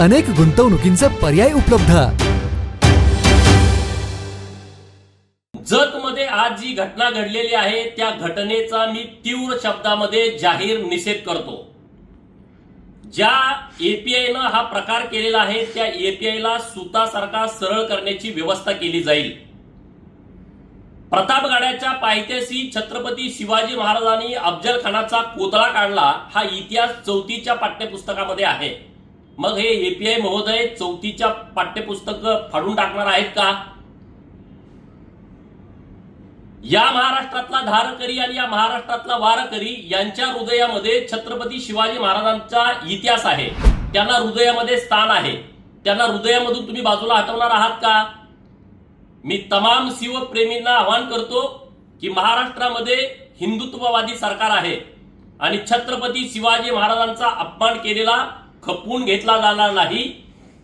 अनेक गुंतवणुकींचे पर्याय उपलब्ध. जतमध्ये आज जी घटना घडलेली आहे त्या घटनेचा मी तीव्र शब्दामध्ये जाहीर निषेध करतो. ज्या एपीआयनं हा प्रकार केलेला आहे त्या एपीआयला सुतासारखा सरळ करण्याची व्यवस्था केली जाईल. प्रतापगडाच्या पायथ्याशी छत्रपती शिवाजी महाराजांनी अफजल खानाचा कोतळा काढला हा इतिहास चौथीच्या पाठ्यपुस्तकामध्ये आहे. मग हे एपीआय महोदय चौथीच्या पाठ्यपुस्तक फाडून टाकणार आहेत का? या महाराष्ट्रातला धारकरी आणि या महाराष्ट्रातला वारकरी यांच्या हृदयामध्ये छत्रपती शिवाजी महाराजांचा इतिहास आहे. त्यांना हृदयामध्ये स्थान आहे. त्यांना हृदयामधून तुम्ही बाजूला हटवणार आहात का? मी तमाम शिवप्रेमींना आवाहन करतो की महाराष्ट्रामध्ये हिंदुत्ववादी सरकार आहे आणि छत्रपती शिवाजी महाराजांचा अपमान केलेला खपवून घेतला जाणार नाही.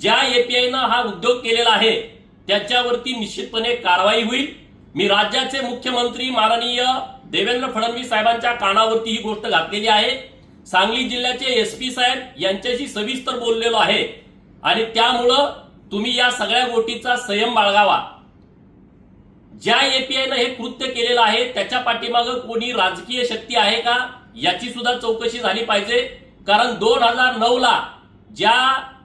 ज्या एपीआयनं हा उद्योग केलेला आहे त्याच्यावरती निश्चितपणे कारवाई होईल. मी राज्याचे मुख्यमंत्री माननीय देवेंद्र फडणवीस साहेबांच्या कानावरती ही गोष्ट घातलेली आहे. सांगली जिल्ह्याचे एस पी साहेब यांच्याशी सविस्तर बोललेलो आहे. आणि त्यामुळं तुम्ही या सगळ्या गोष्टीचा संयम बाळगावा. ज्या एपीआयनं हे कृत्य केलेलं आहे त्याच्या पाठीमागं कोणी राजकीय शक्ती आहे का याची सुद्धा चौकशी झाली पाहिजे. कारण दोन हजार नऊ ला ज्या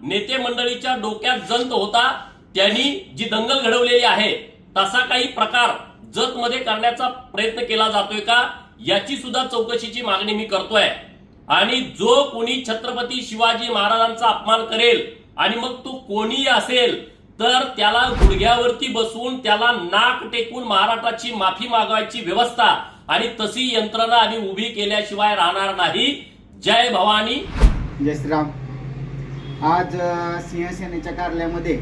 नेते मंडळीच्या डोक्यात जंत होता त्यांनी जी दंगल घडवलेली आहे तसा काही प्रकार जत मध्ये करण्याचा प्रयत्न केला जातोय का याची सुद्धा चौकशीची मागणी मी करतोय. आणि जो कोणी छत्रपती शिवाजी महाराजांचा अपमान करेल आणि मग तो कोणी असेल तर त्याला गुडघ्यावरती बसवून त्याला नाक टेकून महाराष्ट्राची माफी मागवायची व्यवस्था आणि तशी यंत्रणा आम्ही उभी केल्याशिवाय राहणार नाही. जय भवानी। जय श्रीराम. आज सिंहसेनेच्या कार्यालयामध्ये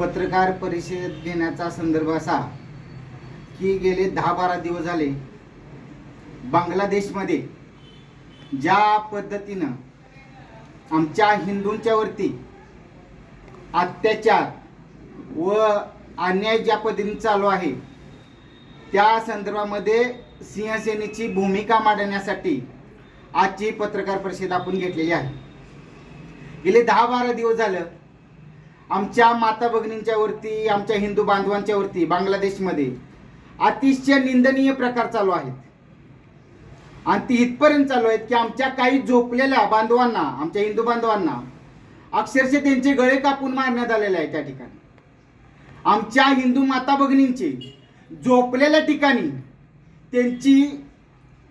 पत्रकार परिषद घेण्याचा संदर्भ असा की गेले दहा बारा दिवस झाले बांगलादेशमध्ये ज्या पद्धतीनं आमच्या हिंदूंच्यावरती अत्याचार व अन्याय ज्या पद्धतीने चालू आहे त्या संदर्भामध्ये सिंहसेनेची भूमिका मांडण्यासाठी आजची पत्रकार परिषद आपण घेतलेली आहे. गेले दहा बारा दिवस झालं आमच्या माता भगिनींच्या वरती आमच्या हिंदू बांधवांच्या वरती बांगलादेशमध्ये अतिशय निंदनीय प्रकार चालू आहेत. आणि ती इथपर्यंत चालू आहेत की आमच्या काही झोपलेल्या बांधवांना आमच्या हिंदू बांधवांना अक्षरशः त्यांचे गळे कापून मारण्यात आलेले आहे त्या ठिकाणी. आमच्या हिंदू माता भगिनींचे झोपलेल्या ठिकाणी त्यांची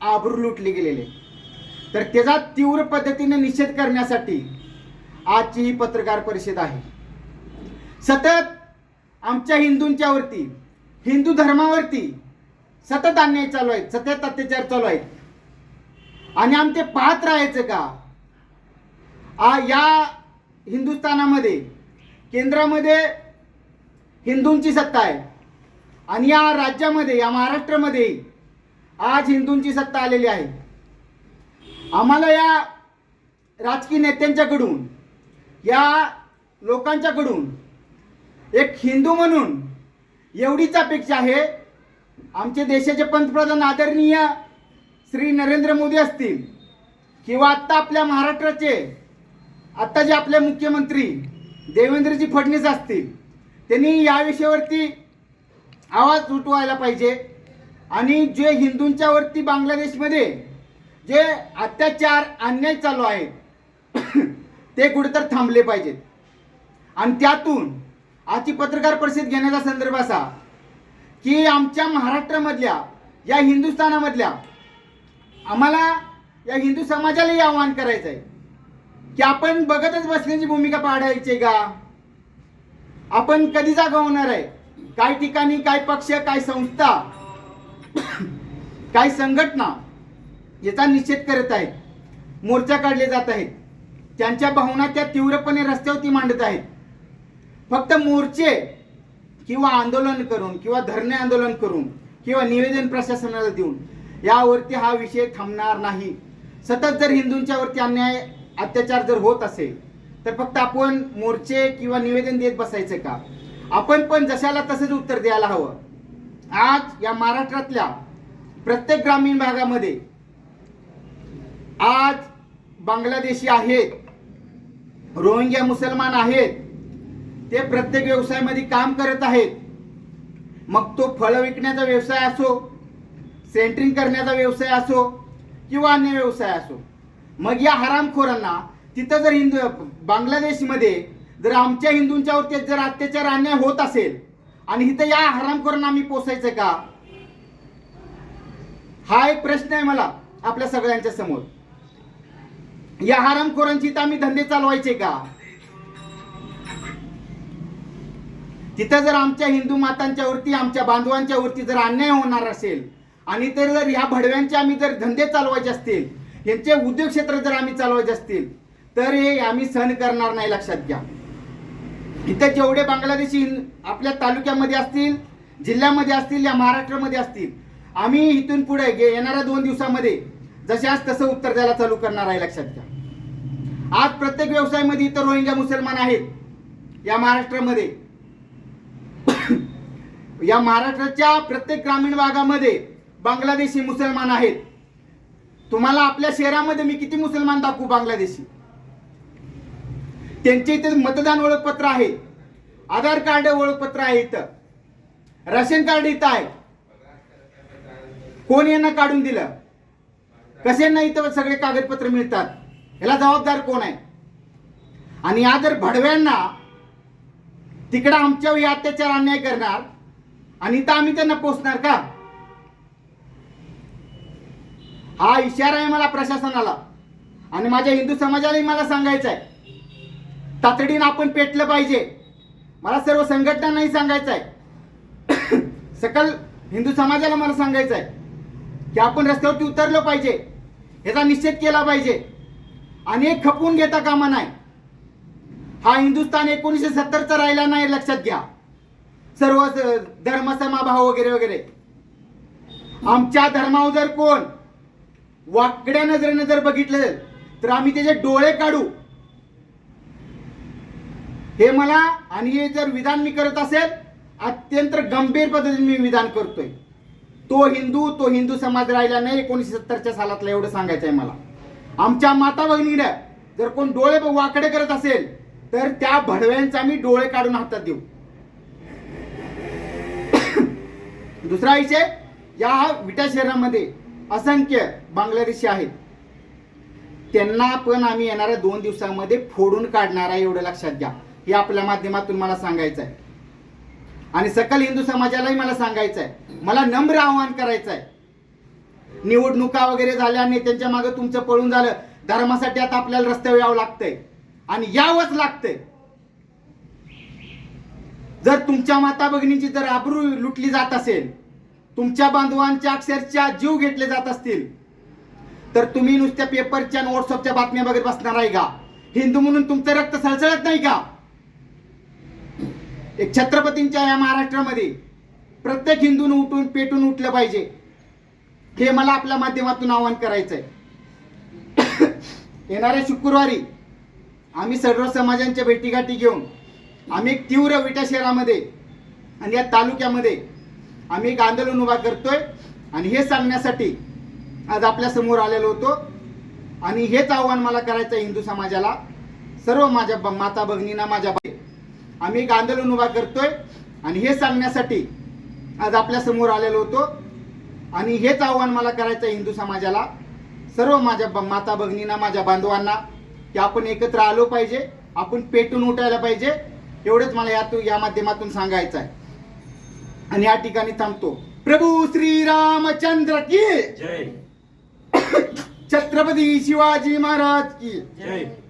आबरू लुटली गेलेली आहे. तर त्याचा तीव्र पद्धतीने निषेध करण्यासाठी आजची ही पत्रकार परिषद आहे. सतत आमच्या हिंदूंच्यावरती हिंदू धर्मावरती सतत अन्याय चालू आहेत सतत अत्याचार चालू आहेत. आणि आमचे पाहत राहायचं का? आ या हिंदुस्थानामध्ये केंद्रामध्ये हिंदूंची सत्ता आहे. आणि या राज्यामध्ये या महाराष्ट्रामध्ये आज हिंदूंची सत्ता आलेली आहे. आम्हाला या राजकीय नेत्यांच्याकडून या लोकांच्याकडून एक हिंदू म्हणून एवढीच अपेक्षा आहे. आमचे देशाचे पंतप्रधान आदरणीय श्री नरेंद्र मोदी असतील किंवा आत्ता आपल्या महाराष्ट्राचे आत्ता जे आपले मुख्यमंत्री देवेंद्रजी फडणवीस असतील त्यांनी या विषयावरती आवाज उठवायला पाहिजे. आणि जे हिंदूंच्यावरती बांगलादेशमध्ये जे अत्याचार अन्याय चालू आहेत ते कुठेतर थांबले पाहिजेत. आणि त्यातून आजची पत्रकार परिषद घेण्याचा संदर्भ असा की आमच्या महाराष्ट्रामधल्या या हिंदुस्थानामधल्या आम्हाला या हिंदू समाजालाही आव्हान करायचं आहे की आपण बघतच बसण्याची भूमिका पाडायची आहे का? आपण कधी जागा होणार आहे? काही ठिकाणी काही पक्ष काही संस्था काही संघटना याचा निषेध करत आहेत. मोर्चा काढले जात आहेत. त्यांच्या भावना त्या तीव्रपणे रस्त्यावरती मांडत आहेत. फक्त मोर्चे किंवा आंदोलन करून किंवा धरणे आंदोलन करून किंवा निवेदन प्रशासनाला देऊन यावरती हा विषय थांबणार नाही. सतत जर हिंदूंच्यावरती अन्याय अत्याचार जर होत असेल तर फक्त आपण मोर्चे किंवा निवेदन देत बसायचं का? आपण पण जशाला तसंच उत्तर द्यायला हवं. आज या महाराष्ट्रातल्या प्रत्येक ग्रामीण भागामध्ये आज बांगलादेशी आहेत रोहिंग्या मुसलमान आहेत ते प्रत्येक व्यवसायामध्ये काम करत आहेत. मग तो फळं विकण्याचा व्यवसाय असो सेंटरिंग करण्याचा व्यवसाय असो किंवा अन्य व्यवसाय असो मग या हरामखोरांना तिथं जर हिंदू बांगलादेशमध्ये जर आमच्या हिंदूंच्यावरती जर अत्याचार अन्याय होत असेल आणि इथं या हरामखोरांना आम्ही पोसायचं का? हा एक प्रश्न आहे मला आपल्या सगळ्यांच्या समोर. या हरामखोरांची तर आम्ही धंदे चालवायचे का? तिथं जर आमच्या हिंदू मातांच्या वरती आमच्या बांधवांच्या वरती जर अन्याय होणार असेल आणि तर जर ह्या भडव्यांचे आम्ही जर धंदे चालवायचे असतील यांचे उद्योग क्षेत्र जर आम्ही चालवायचे असतील तर हे आम्ही सहन करणार नाही लक्षात घ्या. इथं जेवढे बांगलादेशी आपल्या तालुक्यामध्ये असतील जिल्ह्यामध्ये असतील या महाराष्ट्रामध्ये असतील आम्ही इथून पुढे गे- येणाऱ्या दोन दिवसामध्ये जशास तसं उत्तर द्यायला चालू करणार आहे लक्षात घ्या. आज प्रत्येक व्यवसायामध्ये इथं रोहिंग्या मुसलमान आहेत. या महाराष्ट्रामध्ये. या महाराष्ट्राच्या प्रत्येक ग्रामीण भागामध्ये बांगलादेशी मुसलमान आहेत. तुम्हाला आपल्या शहरामध्ये मी किती मुसलमान दाखवू बांगलादेशी? त्यांचे इथे मतदान ओळखपत्र आहे. आधार कार्ड ओळखपत्र आहे इथं. राशन कार्ड इथं आहे. कोण यांना काढून दिलं? कसे नाही इथं सगळे कागदपत्र मिळतात? ह्याला जबाबदार कोण आहे? आणि या जर भडव्यांना तिकडं आमच्यावर अत्याचार अन्याय करणार आणि इथं आम्ही त्यांना पोचणार का? हा इशारा आहे मला प्रशासनाला. आणि माझ्या हिंदू समाजालाही मला सांगायचं आहे. तातडीनं आपण पेटलं पाहिजे. मला सर्व संघटनांनाही सांगायचं आहे. सकल हिंदू समाजाला मला सांगायचं आहे की आपण रस्त्यावरती उतरलं पाहिजे. ह्याचा निषेध केला पाहिजे. आणि खपवून घेता कामा नाही. हा हिंदुस्थान एकोणीसशे सत्तरचा राहिला नाही लक्षात घ्या. सर्व धर्म समाभाव वगैरे वगैरे. आमच्या धर्मावर जर कोण वाकड्या नजरेनं जर बघितलं तर आम्ही त्याचे डोळे काढू. हे मला आणि हे जर विधान मी करत असेल अत्यंत गंभीर पद्धतीने मी विधान करतोय. तो हिंदू तो हिंदू समाज राहिला नाही एकोणीसशे सत्तरच्या सालातला एवढं सांगायचं आहे मला. आमच्या माता भगिनीनं जर कोण डोळे वाकडे करत असेल तर त्या भडव्यांचा आम्ही डोळे काढून हातात देऊ. दुसरा विषय या विटा शहरामध्ये असंख्य बांगलादेशी आहेत. त्यांना पण आम्ही येणाऱ्या दोन दिवसामध्ये फोडून काढणार आहे एवढं लक्षात घ्या. हे आपल्या माध्यमातून मला सांगायचं आहे आणि सकल हिंदू समाजालाही मला सांगायचं आहे मला नम्र आवाहन करायचं आहे निवडणुका वगैरे झाल्या त्यांच्या मागे तुमचं पळून झालं धर्मासाठी आता आपल्याला रस्त्यावर यावं लागतंय. आणि यावंच लागतंय. जर तुमच्या माता भगिनीची जर आबरू लुटली जात असेल तुमच्या बांधवांच्या अक्षरच्या जीव घेतले जात असतील तर तुम्ही नुसत्या पेपरच्या आणि व्हॉट्सअपच्या बातम्या बघत बसणार आहे का? हिंदू म्हणून तुमचं रक्त सळसळत नाही का? एक छत्रपतींच्या या महाराष्ट्रामध्ये प्रत्येक हिंदून उठून पेटून उठलं पाहिजे. हे मला आपल्या माध्यमातून आवाहन करायचं आहे येणाऱ्या शुक्रवारी आम्ही सर्व समाजांच्या भेटीगाठी घेऊन आम्ही एक तीव्र विटा शहरामध्ये आणि या तालुक्यामध्ये आम्ही एक आंदोलन उभा करतोय आणि हे सांगण्यासाठी आज आपल्यासमोर आलेलो होतो. आणि हेच आव्हान मला करायचं आहे हिंदू समाजाला. सर्व माझ्या ब- माता भगिनींना माझ्या आम्ही एक आंदोलन उभा करतोय आणि हे सांगण्यासाठी आज आपल्यासमोर आलेलो होतो. आणि हेच आव्हान मला करायचं आहे हिंदू समाजाला सर्व माझ्या माता भगिनींना माझ्या बांधवांना की आपण एकत्र आलो पाहिजे आपण पेटून उठायला पाहिजे एवढंच मला यातून या माध्यमातून सांगायचं आहे आणि या ठिकाणी थांबतो. प्रभू श्रीरामचंद्र की! छत्रपती शिवाजी महाराज की!